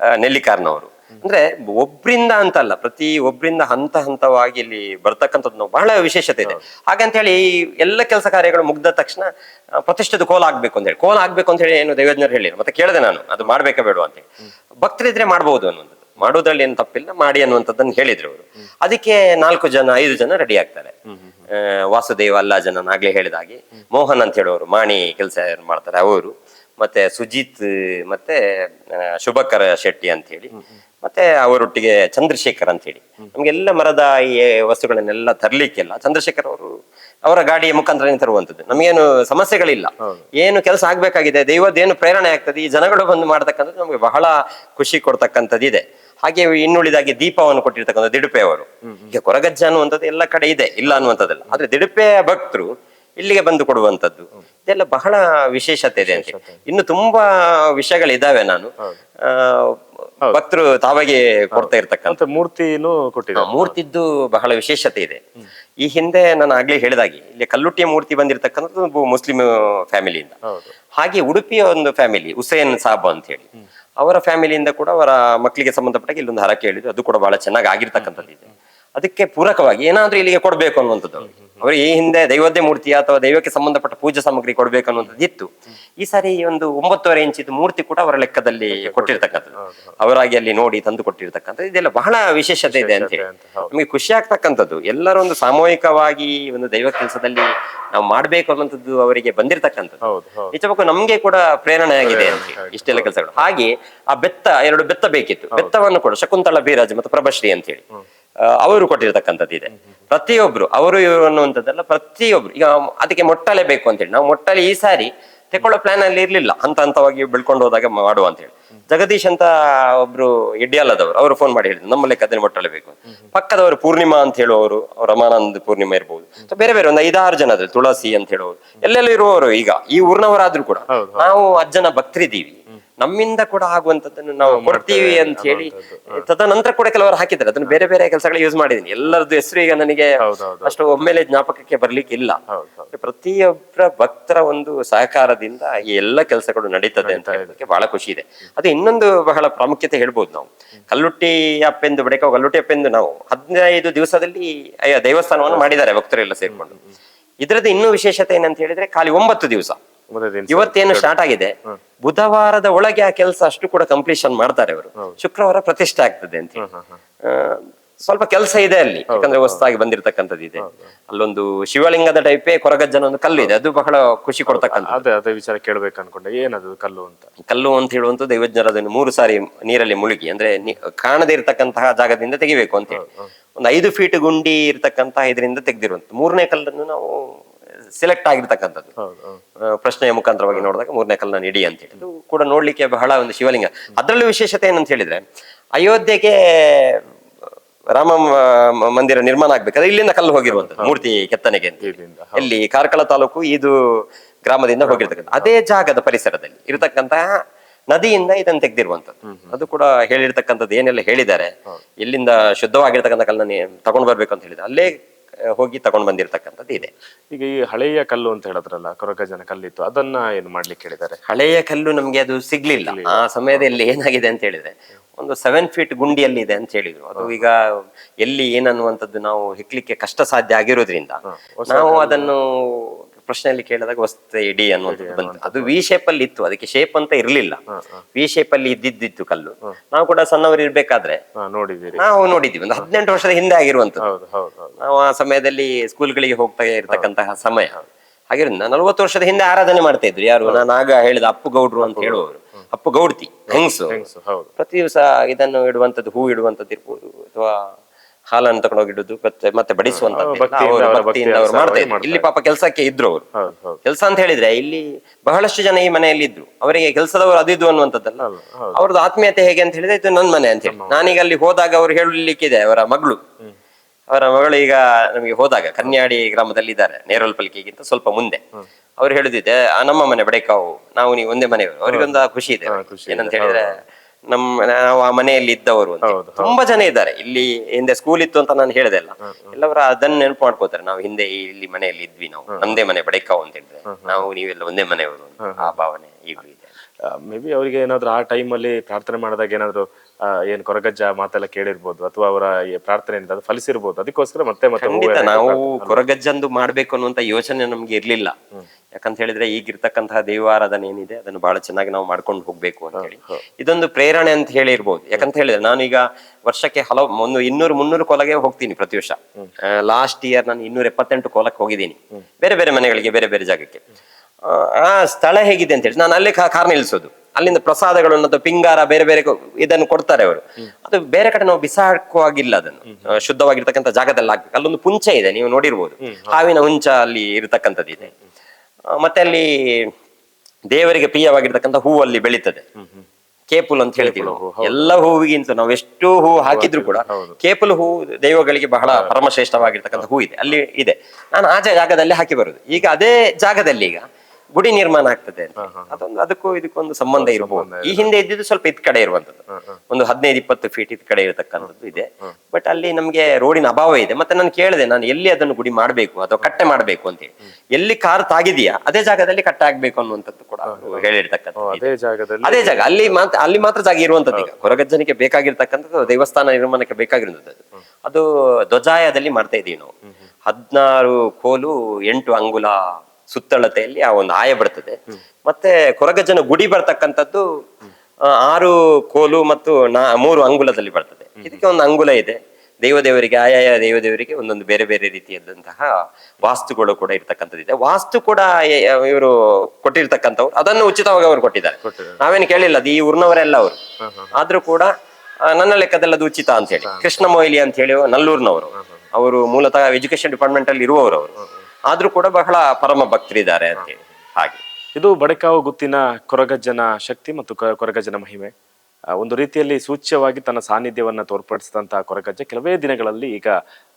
ಆ, ನೆಲ್ಲಿಕಾರ್ನವರು. ಅಂದ್ರೆ ಒಬ್ರಿಂದ ಅಂತಲ್ಲ ಪ್ರತಿ ಒಬ್ರಿಂದ ಹಂತ ಹಂತವಾಗಿ ಇಲ್ಲಿ ಬರ್ತಕ್ಕಂಥದ್ದು ಬಹಳ ವಿಶೇಷತೆ ಇದೆ. ಹಾಗಂತ ಹೇಳಿ ಈ ಎಲ್ಲ ಕೆಲಸ ಕಾರ್ಯಗಳು ಮುಗ್ದ ತಕ್ಷಣ ಪ್ರತಿಷ್ಠದ ಪ್ರತಿಷ್ಠಿತ ಕೋಲ ಆಗ್ಬೇಕು ಅಂತ ಹೇಳಿ ಕೋಲ ಆಗ್ಬೇಕು ಅಂತ ಹೇಳಿ ಏನು ದೇವಜ್ಞರು ಹೇಳಿ ಮತ್ತೆ ಕೇಳಿದೆ ನಾನು ಅದು ಮಾಡ್ಬೇಕ ಬೇಡ ಅಂತ ಹೇಳಿ. ಭಕ್ತರಿದ್ರೆ ಮಾಡಬಹುದು ಅನ್ನುವಂಥದ್ದು. ಮಾಡೋದ್ರಲ್ಲಿ ಏನು ತಪ್ಪಿಲ್ಲ ಮಾಡಿ ಅನ್ನುವಂಥದ್ದನ್ನು ಹೇಳಿದ್ರು ಅವರು. ಅದಕ್ಕೆ ನಾಲ್ಕು ಜನ ಐದು ಜನ ರೆಡಿ ಆಗ್ತಾರೆ. ಆ, ವಾಸುದೇವ ಅಲ್ಲ ಜನ ಆಗ್ಲೇ ಹೇಳಿದ ಹಾಗೆ ಮೋಹನ್ ಅಂತ ಹೇಳೋರು ಮಾಣಿ ಕೆಲಸ ಮಾಡ್ತಾರೆ ಅವರು. ಮತ್ತೆ ಸುಜಿತ್ ಮತ್ತೆ ಆ, ಶುಭಕರ ಶೆಟ್ಟಿ ಅಂತ ಹೇಳಿ. ಮತ್ತೆ ಅವರೊಟ್ಟಿಗೆ ಚಂದ್ರಶೇಖರ್ ಅಂತ ಹೇಳಿ. ನಮ್ಗೆಲ್ಲ ಮರದ ಈ ವಸ್ತುಗಳನ್ನೆಲ್ಲ ತರ್ಲಿಕ್ಕೆಲ್ಲ. ಚಂದ್ರಶೇಖರ್ ಅವರು ಅವರ ಗಾಡಿಯ ಮುಖಾಂತರ ತರುವಂತದ್ದು ನಮಗೇನು ಸಮಸ್ಯೆಗಳಿಲ್ಲ. ಏನು ಕೆಲಸ ಆಗ್ಬೇಕಾಗಿದೆ ದೈವದ ಏನು ಪ್ರೇರಣೆ ಆಗ್ತದೆ ಈ ಜನಗಳು ಬಂದು ಮಾಡ್ತಕ್ಕಂಥದ್ದು ನಮಗೆ ಬಹಳ ಖುಷಿ ಕೊಡ್ತಕ್ಕಂಥದ್ದು ಇದೆ ಹಾಗೆ ಇನ್ನುಳಿದಾಗಿ ದೀಪವನ್ನು ಕೊಟ್ಟಿರ್ತಕ್ಕಂಥ ದಿಡುಪೆ ಅವರು. ಈಗ ಕೊರಗಜ್ಜ ಅನ್ನುವಂಥದ್ದು ಎಲ್ಲ ಕಡೆ ಇದೆ ಇಲ್ಲ ಅನ್ನುವಂಥದ್ದಲ್ಲ. ಆದ್ರೆ ದಿಡುಪೆಯ ಭಕ್ತರು ಇಲ್ಲಿಗೆ ಬಂದು ಕೊಡುವಂಥದ್ದು. ಇದೆಲ್ಲ ಬಹಳ ವಿಶೇಷತೆ ಇದೆ ಅಂತ. ಇನ್ನು ತುಂಬಾ ವಿಷಯಗಳಿದಾವೆ ನಾನು. ಭಕ್ತರು ತಾವಾಗೆ ಕೊಡ್ತಾ ಇರ್ತಕ್ಕಂಥ. ಮೂರ್ತಿನೂ ಕೊಟ್ಟಿದ್ದಾರೆ. ಮೂರ್ತಿದ್ದು ಬಹಳ ವಿಶೇಷತೆ ಇದೆ. ಈ ಹಿಂದೆ ನಾನು ಆಗ್ಲೇ ಹೇಳಿದಾಗೆ ಇಲ್ಲಿ ಕಲ್ಲುಟ್ಟಿಯ ಮೂರ್ತಿ ಬಂದಿರತಕ್ಕಂಥದ್ದು ಮುಸ್ಲಿಂ ಫ್ಯಾಮಿಲಿಯಿಂದ ಹಾಗೆ ಉಡುಪಿಯ ಒಂದು ಫ್ಯಾಮಿಲಿ ಹುಸೇನ್ ಸಾಬ್ ಅಂತ ಹೇಳಿ. ಅವರ ಫ್ಯಾಮಿಲಿಯಿಂದ ಕೂಡ ಅವರ ಮಕ್ಕಳಿಗೆ ಸಂಬಂಧಪಟ್ಟ ಇಲ್ಲೊಂದು ಹರಕೆ ಹೇಳಿದ್ರು. ಅದು ಕೂಡ ಬಹಳ ಚೆನ್ನಾಗಿ ಆಗಿರ್ತಕ್ಕಂಥದ್ದು ಇದೆ. ಅದಕ್ಕೆ ಪೂರಕವಾಗಿ ಏನಾದ್ರೂ ಇಲ್ಲಿಗೆ ಕೊಡ್ಬೇಕು ಅನ್ನುವಂಥದ್ದು. ಅವ್ರಿಗೆ. ಅವರು ಈ ಹಿಂದೆ ದೈವದ್ದೇ ಮೂರ್ತಿ ಅಥವಾ ದೈವಕ್ಕೆ ಸಂಬಂಧಪಟ್ಟ ಪೂಜಾ ಸಾಮಗ್ರಿ ಕೊಡ್ಬೇಕು ಅನ್ನುವಂಥದ್ದು ಇತ್ತು. ಈ ಸಾರಿ ಒಂದು ಒಂಬತ್ತುವರೆ ಇಂಚಿದ ಮೂರ್ತಿ ಕೂಡ ಅವರ ಲೆಕ್ಕದಲ್ಲಿ ಕೊಟ್ಟಿರ್ತಕ್ಕಂಥದ್ದು. ಅವರಾಗಿ ಅಲ್ಲಿ ನೋಡಿ ತಂದು ಕೊಟ್ಟಿರ್ತಕ್ಕಂಥದ್ದು. ಇದೆಲ್ಲ ಬಹಳ ವಿಶೇಷತೆ ಇದೆ ಅಂತ ಹೇಳಿ. ನಮಗೆ ಖುಷಿ ಆಗ್ತಕ್ಕಂಥದ್ದು. ಎಲ್ಲರೂ ಒಂದು ಸಾಮೂಹಿಕವಾಗಿ ಒಂದು ದೈವ ಕೆಲಸದಲ್ಲಿ ನಾವು ಮಾಡ್ಬೇಕು ಅನ್ನುವಂಥದ್ದು ಅವರಿಗೆ ಬಂದಿರತಕ್ಕಂಥದ್ದು. ನಿಜಕ್ಕೂ ನಮ್ಗೆ ಕೂಡ ಪ್ರೇರಣೆ ಆಗಿದೆ. ಅಂತ ಇಷ್ಟೆಲ್ಲ ಕೆಲಸಗಳು. ಹಾಗೆ ಆ ಬೆತ್ತ ಎರಡು ಬೆತ್ತ ಬೇಕಿತ್ತು. ಬೆತ್ತವನ್ನು ಕೂಡ ಶಕುಂತಳ ಬೀರಾಜ್ ಮತ್ತು ಪ್ರಭಶ್ರೀ ಅಂತ ಹೇಳಿ. ಅವರು ಕೊಟ್ಟಿರ್ತಕ್ಕಂಥದ್ದು ಇದೆ. ಪ್ರತಿಯೊಬ್ರು ಅವರು ಇವರು ಅನ್ನುವಂಥದ್ದೆಲ್ಲ ಪ್ರತಿಯೊಬ್ರು. ಈಗ ಅದಕ್ಕೆ ಮೊಟ್ಟಲೆ ಬೇಕು ಅಂತ ಹೇಳಿ ನಾವು ಮೊಟ್ಟಲೆ ಈ ಸಾರಿ ತಕೊಳ್ಳೋ ಪ್ಲಾನ್ ಅಲ್ಲಿ ಇರ್ಲಿಲ್ಲ. ಹಂತ ಹಂತವಾಗಿ ಬೆಳ್ಕೊಂಡು ಹೋದಾಗ ಮಾಡುವ ಅಂತ ಹೇಳಿ ಜಗದೀಶ್ ಅಂತ ಒಬ್ರು ಇಡ್ಯಾಲದವರು ಅವರು ಫೋನ್ ಮಾಡಿ ಹೇಳಿದ್ರು ನಮ್ಮ ಲೆಕ್ಕದಲ್ಲಿ ಮೊಟ್ಟಲೆ ಬೇಕು ಪಕ್ಕದವರು ಪೂರ್ಣಿಮಾ ಅಂತ ಹೇಳುವವರು ರಮಾನಂದ್ ಪೂರ್ಣಿಮಾ ಇರ್ಬೋದು. ಬೇರೆ ಬೇರೆ ಒಂದು ಐದಾರು ಜನ ಅದ್ರಲ್ಲಿ ತುಳಸಿ ಅಂತ ಹೇಳುವವರು. ಎಲ್ಲೆಲ್ಲೂ ಇರುವವರು ಈಗ. ಈ ಊರ್ನವರಾದ್ರೂ ಕೂಡ ನಾವು ಅಜ್ಜನ ಭಕ್ತರಿದ್ದೀವಿ. ನಮ್ಮಿಂದ ಕೂಡ ಆಗುವಂತದ್ದನ್ನು ನಾವು ಕೊಡ್ತೀವಿ ಅಂತ ಹೇಳಿ ತದನಂತರ ಕೂಡ ಕೆಲವರು ಹಾಕಿದ್ದಾರೆ. ಅದನ್ನು ಬೇರೆ ಬೇರೆ ಕೆಲಸಗಳು ಯೂಸ್ ಮಾಡಿದೀನಿ ಎಲ್ಲರದ್ದು ಹೆಸರು ಈಗ ನನಗೆ. ಅಷ್ಟು ಒಮ್ಮೆಲೆ ಜ್ಞಾಪಕಕ್ಕೆ ಬರ್ಲಿಕ್ಕೆ ಇಲ್ಲ ಹೌದು. ಹೌದು ಪ್ರತಿಯೊಬ್ಬರ ಭಕ್ತರ ಒಂದು ಸಹಕಾರದಿಂದ ಈ ಎಲ್ಲ ಕೆಲಸಗಳು ನಡೀತದೆ ಅಂತ ಹೇಳೋದಕ್ಕೆ ಬಹಳ ಖುಷಿ ಇದೆ. ಅದು ಇನ್ನೊಂದು ಬಹಳ ಪ್ರಾಮುಖ್ಯತೆ ಹೇಳ್ಬೋದು ನಾವು. ಕಲ್ಲುಟ್ಟಿ ಅಪ್ಪೆಂದು ಬಡಕ ಕಲ್ಲುಟ್ಟಿ ಅಪ್ಪೆಂದು ನಾವು ಹದಿನೈದು ದಿವಸದಲ್ಲಿ ಅಯ್ಯ ದೇವಸ್ಥಾನವನ್ನು ಮಾಡಿದ್ದಾರೆ ಭಕ್ತರೆಲ್ಲ ಸೇರ್ಕೊಂಡು. ಇದರದ್ದು ಇನ್ನೂ ವಿಶೇಷತೆ ಏನಂತ ಹೇಳಿದ್ರೆ ಖಾಲಿ ಒಂಬತ್ತು ದಿವಸ. ಇವತ್ತೇನು ಸ್ಟಾರ್ಟ್ ಆಗಿದೆ? ಬುಧವಾರದ ಒಳಗೆ ಆ ಕೆಲಸ ಅಷ್ಟು ಕೂಡ ಕಂಪ್ಲೀಷನ್ ಮಾಡ್ತಾರೆ ಅವರು ಶುಕ್ರವಾರ ಪ್ರತಿಷ್ಠೆ ಆಗ್ತದೆ ಅಂತ ಸ್ವಲ್ಪ ಕೆಲಸ ಇದೆ ಅಲ್ಲಿ ಯಾಕಂದ್ರೆ ಹೊಸದಾಗಿ ಬಂದಿರತಕ್ಕಂಥದ್ದು ಇದೆ. ಅಲ್ಲೊಂದು ಶಿವಲಿಂಗದ ಟೈಪೇ ಕೊರಗಜ್ಜನ ಒಂದು ಕಲ್ಲು ಇದೆ. ಅದು ಬಹಳ ಖುಷಿ ಕೊಡ್ತಕ್ಕಂಥ ಅದೇ ಅದೇ ವಿಚಾರ ಕೇಳಬೇಕು ಅನ್ಕೊಂಡೆ. ಏನದು ಕಲ್ಲು ಅಂತ? ಕಲ್ಲು ಅಂತ ಹೇಳುವಂತ ದೈವಜ್ಞರು ಅದನ್ನು ಮೂರು ಸಾರಿ ನೀರಲ್ಲಿ ಮುಳುಗಿ ಅಂದ್ರೆ ಕಾಣದೆ ಕಾಣದೇ ಇರತಕ್ಕಂತಹ ಜಾಗದಿಂದ ತೆಗಿಬೇಕು ಅಂತ ಹೇಳಿ. ಒಂದು ಐದು ಫೀಟ್ ಗುಂಡಿ ಇರತಕ್ಕಂತಹ ಇದರಿಂದ ತೆಗೆದಿರುವಂತ ಮೂರನೇ ಕಲ್ಲನ್ನು ನಾವು ಸೆಲೆಕ್ಟ್ ಆಗಿರ್ತಕ್ಕಂಥದ್ದು. ಪ್ರಶ್ನೆಯ ಮುಖಾಂತರವಾಗಿ ನೋಡಿದಾಗ ಮೂರನೇ ಕಲ್ಲನ್ನ ಇಡಿ ಅಂತ ಹೇಳಿದ್ರು ಕೂಡ ನೋಡ್ಲಿಕ್ಕೆ ಬಹಳ ಒಂದು ಶಿವಲಿಂಗ. ಅದರಲ್ಲೂ ವಿಶೇಷತೆ ಏನಂತ ಹೇಳಿದ್ರೆ ಅಯೋಧ್ಯೆಗೆ ರಾಮ ಮಂದಿರ ನಿರ್ಮಾಣ ಆಗ್ಬೇಕಾದ್ರೆ ಇಲ್ಲಿಂದ ಕಲ್ಲು ಹೋಗಿರುವಂತದ್ದು ಮೂರ್ತಿ ಕೆತ್ತನೆಗೆ ಅಂತ ಇಲ್ಲಿ ಕಾರ್ಕಳ ತಾಲೂಕು ಇದು ಗ್ರಾಮದಿಂದ ಹೋಗಿರ್ತಕ್ಕಂಥ ಅದೇ ಜಾಗದ ಪರಿಸರದಲ್ಲಿ ಇರತಕ್ಕಂತಹ ನದಿಯಿಂದ ಇದನ್ನು ತೆಗೆದಿರುವಂತದ್ದು ಅದು ಕೂಡ ಹೇಳಿರ್ತಕ್ಕಂಥದ್ದು ಏನೆಲ್ಲ ಹೇಳಿದ್ದಾರೆ ಇಲ್ಲಿಂದ ಶುದ್ಧವಾಗಿರ್ತಕ್ಕಂಥ ಕಲ್ಲನ್ನ ತಗೊಂಡ್ ಬರ್ಬೇಕು ಅಂತ ಹೇಳಿದ್ರೆ ಅಲ್ಲೇ ಹೋಗಿ ತಗೊಂಡು ಬಂದಿರತಕ್ಕಂಥದ್ದು ಇದೆ. ಈಗ ಈ ಹಳೆಯ ಕಲ್ಲು ಅಂತ ಹೇಳಿದ್ರಲ್ಲ ಕೊರಗಜನ ಕಲ್ಲಿತ್ತು ಅದನ್ನ ಏನು ಮಾಡ್ಲಿಕ್ಕೆ ಹೇಳಿದ್ದಾರೆ? ಹಳೆಯ ಕಲ್ಲು ನಮ್ಗೆ ಅದು ಸಿಗ್ಲಿಲ್ಲ. ಆ ಸಮಯದಲ್ಲಿ ಏನಾಗಿದೆ ಅಂತ ಹೇಳಿದ್ರೆ ಒಂದು ಸೆವೆನ್ ಫೀಟ್ ಗುಂಡಿಯಲ್ಲಿ ಇದೆ ಅಂತ ಹೇಳಿದ್ರು. ಅದು ಈಗ ಎಲ್ಲಿ ಏನನ್ನುವಂಥದ್ದು ನಾವು ಹಿಕ್ಲಿಕ್ಕೆ ಕಷ್ಟ ಸಾಧ್ಯ ಆಗಿರೋದ್ರಿಂದ ನಾವು ಅದನ್ನು ಪ್ರಶ್ನೆಯಲ್ಲಿ ಕೇಳಿದಾಗ ವಸ್ತು ಇಡಿ ಅನ್ನುವಂಥದ್ದು ಬಂತು. ಅದು ವಿ ಶೇಪ್ ಅಲ್ಲಿ ಇತ್ತು ಅದಕ್ಕೆ ಶೇಪ್ ಅಂತ ಇರ್ಲಿಲ್ಲ. ವಿ ಶೇಪ್ ಅಲ್ಲಿ ಇದ್ದಿದ್ದಿತ್ತು ಕಲ್ಲು. ನಾವು ಕೂಡ ಸಣ್ಣವರು ಇರ್ಬೇಕಾದ್ರೆ ನಾವು ನೋಡಿದ್ವಿ ಒಂದು ಹದಿನೆಂಟು ವರ್ಷದ ಹಿಂದೆ ಆಗಿರುವಂತದ್ದು ನಾವು ಆ ಸಮಯದಲ್ಲಿ ಸ್ಕೂಲ್ಗಳಿಗೆ ಹೋಗ್ತಾ ಇರತಕ್ಕಂತಹ ಸಮಯ. ಹಾಗಿರೋದ್ರಿಂದ ನಲ್ವತ್ತು ವರ್ಷದ ಹಿಂದೆ ಆರಾಧನೆ ಮಾಡ್ತಾ ಇದ್ರು ಯಾರು? ನಾನು ಆಗ ಹೇಳಿದ ಅಪ್ಪು ಗೌಡ್ರು ಅಂತ ಹೇಳುವವರು. ಅಪ್ಪು ಗೌಡ್ತಿ ಹೆಂಗ್ಸು. ಪ್ರತಿ ದಿವಸ ಇದನ್ನು ಇಡುವಂತದ್ದು ಹೂ ಇಡುವಂತದ್ದು ಇರ್ಬೋದು ಅಥವಾ ಹಾಲನ್ನು ತಗೊಂಡೋಗಿ ಇಡುದು ಮತ್ತೆ ಮತ್ತೆ ಬಡಿಸುವಂತ ಇಲ್ಲಿ ಪಾಪ ಕೆಲಸಕ್ಕೆ ಇದ್ರು ಅವರು. ಕೆಲಸ ಅಂತ ಹೇಳಿದ್ರೆ ಇಲ್ಲಿ ಬಹಳಷ್ಟು ಜನ ಈ ಮನೆಯಲ್ಲಿ ಇದ್ರು. ಅವರಿಗೆ ಕೆಲಸದವರು ಅದು ಇದು ಅನ್ನುವಂಥದ್ದಲ್ಲ. ಅವ್ರದ್ದು ಆತ್ಮೀಯತೆ ಹೇಗೆ ಅಂತ ಹೇಳಿದ್ರೆ ಇದು ನನ್ನ ಮನೆ ಅಂತ ಹೇಳಿ. ನಾನೀಗ ಅಲ್ಲಿ ಹೋದಾಗ ಅವರು ಹೇಳಲಿಕ್ಕಿದೆ ಅವರ ಮಗಳು. ಅವರ ಮಗಳು ಈಗ ನಮಗೆ ಹೋದಾಗ ಕನ್ಯಾಡಿ ಗ್ರಾಮದಲ್ಲಿ ಇದ್ದಾರೆ ನೇರಲ್ ಪಲ್ಕಿಗಿಂತ ಸ್ವಲ್ಪ ಮುಂದೆ. ಅವ್ರು ಹೇಳುದಿದೆ "ಆ, ನಮ್ಮ ಮನೆ ಬಡೇಕಾವು ನಾವು ನೀವು ಒಂದೇ ಮನೆಯವರು. ಅವರಿಗೊಂದು ಖುಷಿ ಇದೆ. ಏನಂತ ಹೇಳಿದ್ರೆ ನಮ್ಮ ನಾವು ಆ ಮನೆಯಲ್ಲಿ ಇದ್ದವರು ಅಂತ. ಹೌದು, ತುಂಬಾ ಜನ ಇದ್ದಾರೆ. ಇಲ್ಲಿ ಹಿಂದೆ ಸ್ಕೂಲ್ ಇತ್ತು ಅಂತ ನಾನು ಹೇಳಿದೆ ಅಲ್ಲ. ಎಲ್ಲವರು ಅದನ್ನ ನೆನಪು ಮಾಡ್ಕೋತಾರೆ. ನಾವು ಹಿಂದೆ ಇಲ್ಲಿ ಮನೆಯಲ್ಲಿ ಇದ್ವಿ ನಾವು. ನಮ್ದೇ ಮನೆ ಬಡೇಕಾವು ಅಂತ ಹೇಳಿದ್ರೆ. ನಾವು ನೀವೆಲ್ಲ ಒಂದೇ ಮನೆಯವರು ಅಂತ. ಆ ಭಾವನೆ ಈಗಲೂ ಇದೆ. ಮೇ ಬಿ ಅವರಿಗೆ ಏನಾದ್ರು ಆ ಟೈಮಲ್ಲಿ ಪ್ರಾರ್ಥನೆ ಮಾಡಿದಾಗ ಏನಾದ್ರು ಏನ್ ಕೊರಗಜ್ಜ ಮಾತೆಲ್ಲ ಕೇಳಿರ್ಬೋದು ಅಥವಾ ಅವರ ಪ್ರಾರ್ಥನೆ ಅದು ಫಲಿಸಿರ್ಬೋದು. ಅದಕ್ಕೋಸ್ಕರ ಮತ್ತೆ ಮತ್ತೆ ಖಂಡಿತ ನಾವು ಕೊರಗಜ್ಜಂದು ಮಾಡ್ಬೇಕು ಅನ್ನುವಂತ ಯೋಚನೆ ನಮ್ಗೆ ಇರ್ಲಿಲ್ಲ. ಯಾಕಂತ ಹೇಳಿದ್ರೆ ಈಗಿರ್ತಕ್ಕಂತಹ ದೈವಾರಾಧನೆ ಏನಿದೆ ಅದನ್ನು ಬಹಳ ಚೆನ್ನಾಗಿ ನಾವು ಮಾಡ್ಕೊಂಡು ಹೋಗ್ಬೇಕು ಅಂತ ಹೇಳಿ. ಇದೊಂದು ಪ್ರೇರಣೆ ಅಂತ ಹೇಳಿ ಇರ್ಬೋದು ಯಾಕಂತ ಹೇಳಿದ್ರೆ ನಾನೀಗ ವರ್ಷಕ್ಕೆ ಹಲವು ಒಂದು ಇನ್ನೂರು ಮುನ್ನೂರು ಕೋಲಗೆ ಹೋಗ್ತೀನಿ ಪ್ರತಿ ವರ್ಷ. ಲಾಸ್ಟ್ ಇಯರ್ ನಾನು ಇನ್ನೂರ ಎಪ್ಪತ್ತೆಂಟು ಕೋಲಕ್ಕೆ ಹೋಗಿದ್ದೀನಿ. ಬೇರೆ ಬೇರೆ ಮನೆಗಳಿಗೆ ಬೇರೆ ಬೇರೆ ಜಾಗಕ್ಕೆ. ಆ, ಆ ಸ್ಥಳ ಹೇಗಿದೆ ಅಂತ ಹೇಳಿ. ನಾನು ಅಲ್ಲಿ ಕಾರ್ ನಿಲ್ಲಿಸೋದು. ಅಲ್ಲಿಂದ ಪ್ರಸಾದಗಳನ್ನು ಅಥವಾ ಪಿಂಗಾರ ಬೇರೆ ಬೇರೆ ಇದನ್ನು ಕೊಡ್ತಾರೆ ಅವರು. ಅದು ಬೇರೆ ಕಡೆ ನಾವು ಬಿಸಾಕುವಾಗಿಲ್ಲ ಅದನ್ನು. ಶುದ್ಧವಾಗಿರ್ತಕ್ಕಂಥ ಜಾಗದಲ್ಲಿ ಹಾಕ್ಬೇಕು ಅಲ್ಲೊಂದು ಪುಂಚೆ ಇದೆ ನೀವು ನೋಡಿರ್ಬೋದು. ಹಾವಿನ ಹುಂಚ ಅಲ್ಲಿ ಇರತಕ್ಕಂಥದ್ದು ಇದೆ. ಮತ್ತೆ ಅಲ್ಲಿ ದೇವರಿಗೆ ಪ್ರಿಯವಾಗಿರ್ತಕ್ಕಂಥ ಹೂವು ಅಲ್ಲಿ ಬೆಳೀತದೆ. ಕೇಪುಲ್ ಅಂತ ಹೇಳ್ತೀವಿ ಎಲ್ಲ ಹೂವಿಗಿಂತ ನಾವು ಎಷ್ಟು ಹೂ ಹಾಕಿದ್ರು ಕೂಡ ಕೇಪುಲ್ ಹೂ ದೈವಗಳಿಗೆ ಬಹಳ ಪರಮಶ್ರೇಷ್ಠವಾಗಿರ್ತಕ್ಕಂಥ ಹೂ ಇದೆ. ಅಲ್ಲಿ ಇದೆ. ನಾನು ಆ ಜಾಗದಲ್ಲಿ ಹಾಕಿ ಬರುದು. ಈಗ ಅದೇ ಜಾಗದಲ್ಲಿ ಈಗ ಗುಡಿ ನಿರ್ಮಾಣ ಆಗ್ತದೆ ಅಂತ. ಅದೊಂದು ಅದಕ್ಕೂ ಇದಕ್ಕೊಂದು ಸಂಬಂಧ ಇರಬಹುದು ಈ ಹಿಂದೆ ಇದ್ದಿದ್ದು ಸ್ವಲ್ಪ ಇದ್ ಕಡೆ ಇರುವಂತದ್ದು ಒಂದು ಹದಿನೈದು ಇಪ್ಪತ್ತು ಫೀಟ್ ಇದ್ ಕಡೆ ಇರತಕ್ಕಂಥದ್ದು ಇದೆ. ಬಟ್ ಅಲ್ಲಿ ನಮ್ಗೆ ರೋಡಿನ ಅಭಾವ ಇದೆ. ಮತ್ತೆ ನಾನು ಕೇಳಿದೆ ನಾನು ಎಲ್ಲಿ ಅದನ್ನು ಗುಡಿ ಮಾಡಬೇಕು ಅಥವಾ ಕಟ್ಟೆ ಮಾಡಬೇಕು ಅಂತ ಹೇಳಿ. ಎಲ್ಲಿ ಕಾರ್ ತಾಗಿದೆಯಾ ಅದೇ ಜಾಗದಲ್ಲಿ ಕಟ್ಟೆ ಆಗ್ಬೇಕು ಅನ್ನುವಂಥದ್ದು ಕೂಡ ಹೇಳಿರ್ತಕ್ಕಂಥದ್ದು ಅದೇ ಜಾಗದಲ್ಲಿ ಅದೇ ಜಾಗ ಅಲ್ಲಿ ಮಾತ್ರ ಅಲ್ಲಿ ಮಾತ್ರ ಜಾಗ ಇರುವಂತದ್ದು ಈಗ. ಹೊರಗಜ್ಜನಿಗೆ ಬೇಕಾಗಿರ್ತಕ್ಕಂಥದ್ದು ದೇವಸ್ಥಾನ ನಿರ್ಮಾಣಕ್ಕೆ ಬೇಕಾಗಿರುವಂಥದ್ದು. ಅದು ಧ್ವಜಾಯದಲ್ಲಿ ಮಾಡ್ತಾ ಇದೀವಿ ನಾವು. ಹದಿನಾರು ಕೋಲು ಎಂಟು ಅಂಗುಲ ಸುತ್ತಳತೆಯಲ್ಲಿ ಆ ಒಂದು ಆಯ ಬರ್ತದೆ. ಮತ್ತೆ ಕೊರಗಜ್ಜನ ಗುಡಿ ಬರ್ತಕ್ಕಂಥದ್ದು ಆರು ಕೋಲು ಮತ್ತು ನಾ ಮೂರು ಅಂಗುಲದಲ್ಲಿ ಬರ್ತದೆ. ಇದಕ್ಕೆ ಒಂದು ಅಂಗುಲ ಇದೆ. ದೇವದೇವರಿಗೆ ಆಯಾಯ ದೇವದೇವರಿಗೆ ಒಂದೊಂದು ಬೇರೆ ಬೇರೆ ರೀತಿಯಾದಂತಹ ವಾಸ್ತುಗಳು ಕೂಡ ಇರ್ತಕ್ಕಂಥದ್ದಿದೆ ವಾಸ್ತು ಕೂಡ ಇವರು ಕೊಟ್ಟಿರ್ತಕ್ಕಂಥವ್ರು. ಅದನ್ನು ಉಚಿತವಾಗಿ ಅವರು ಕೊಟ್ಟಿದ್ದಾರೆ. ನಾವೇನು ಕೇಳಿಲ್ಲ ಅದು ಈ ಊರ್ನವರೆಲ್ಲ ಅವರು. ಆದ್ರೂ ಕೂಡ ನನ್ನ ಲೆಕ್ಕದಲ್ಲಿ ಅದು ಉಚಿತ ಅಂತ ಹೇಳಿ. ಕೃಷ್ಣ ಮೊಯ್ಲಿ ಅಂತ ಹೇಳಿ ನಲ್ಲೂರ್ನವರು. ಅವರು ಮೂಲತಃ ಎಜುಕೇಶನ್ ಡಿಪಾರ್ಟ್ಮೆಂಟ್ ಅಲ್ಲಿ ಇರುವವರು ಅವರು ಆದ್ರೂ ಕೂಡ ಬಹಳ ಪರಮ ಭಕ್ತರಿದ್ದಾರೆ ಅಂತ ಹೇಳಿ. ಹಾಗೆ. ಇದು ಬಡಕಾವು ಗುತ್ತಿನ ಕೊರಗಜ್ಜನ ಶಕ್ತಿ ಮತ್ತು ಕೊರಗಜ್ಜನ ಮಹಿಮೆ. ಒಂದು ರೀತಿಯಲ್ಲಿ ಸೂಚ್ಯವಾಗಿ ತನ್ನ ಸಾನ್ನಿಧ್ಯವನ್ನು ತೋರ್ಪಡಿಸಿದಂತಹ ಕೊರಗಜ್ಜ ಕೆಲವೇ ದಿನಗಳಲ್ಲಿ ಈಗ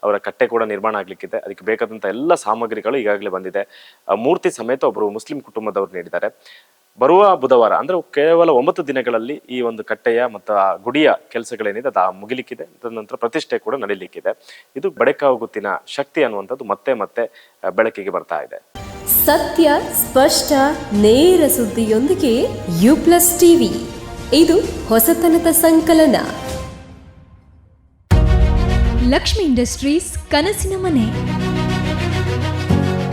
ಅವರ ಕಟ್ಟೆ ಕೂಡ ನಿರ್ಮಾಣ ಆಗ್ಲಿಕ್ಕಿದೆ. ಅದಕ್ಕೆ ಬೇಕಾದಂತ ಎಲ್ಲ ಸಾಮಗ್ರಿಗಳು ಈಗಾಗಲೇ ಬಂದಿದೆ. ಮೂರ್ತಿ ಸಮೇತ ಒಬ್ಬರು ಮುಸ್ಲಿಂ ಕುಟುಂಬದವರು ನೀಡಿದ್ದಾರೆ. ಬರುವ ಬುಧವಾರ, ಅಂದ್ರೆ ಕೇವಲ ಒಂಬತ್ತು ದಿನಗಳಲ್ಲಿ ಈ ಒಂದು ಕಟ್ಟೆಯ ಮತ್ತು ಆ ಗುಡಿಯ ಕೆಲಸಗಳೇನಿದೆ ಅದು ಮುಗಿಲಿಕ್ಕಿದೆ. ತದನಂತರ ಪ್ರತಿಷ್ಠೆ ಕೂಡ ನಡೀಲಿಕ್ಕಿದೆ. ಇದು ಬಡಕಾವು ಗುತ್ತಿನ ಶಕ್ತಿ ಅನ್ನುವಂಥದ್ದು ಮತ್ತೆ ಮತ್ತೆ ಬೆಳಕಿಗೆ ಬರ್ತಾ ಇದೆ. ಸತ್ಯ, ಸ್ಪಷ್ಟ, ನೇರ ಸುದ್ದಿಯೊಂದಿಗೆ ಯು ಪ್ಲಸ್ ಟಿವಿ. ಇದು ಹೊಸತನದ ಸಂಕಲನ. ಲಕ್ಷ್ಮಿ ಇಂಡಸ್ಟ್ರೀಸ್ ಕನಸಿನ ಮನೆ.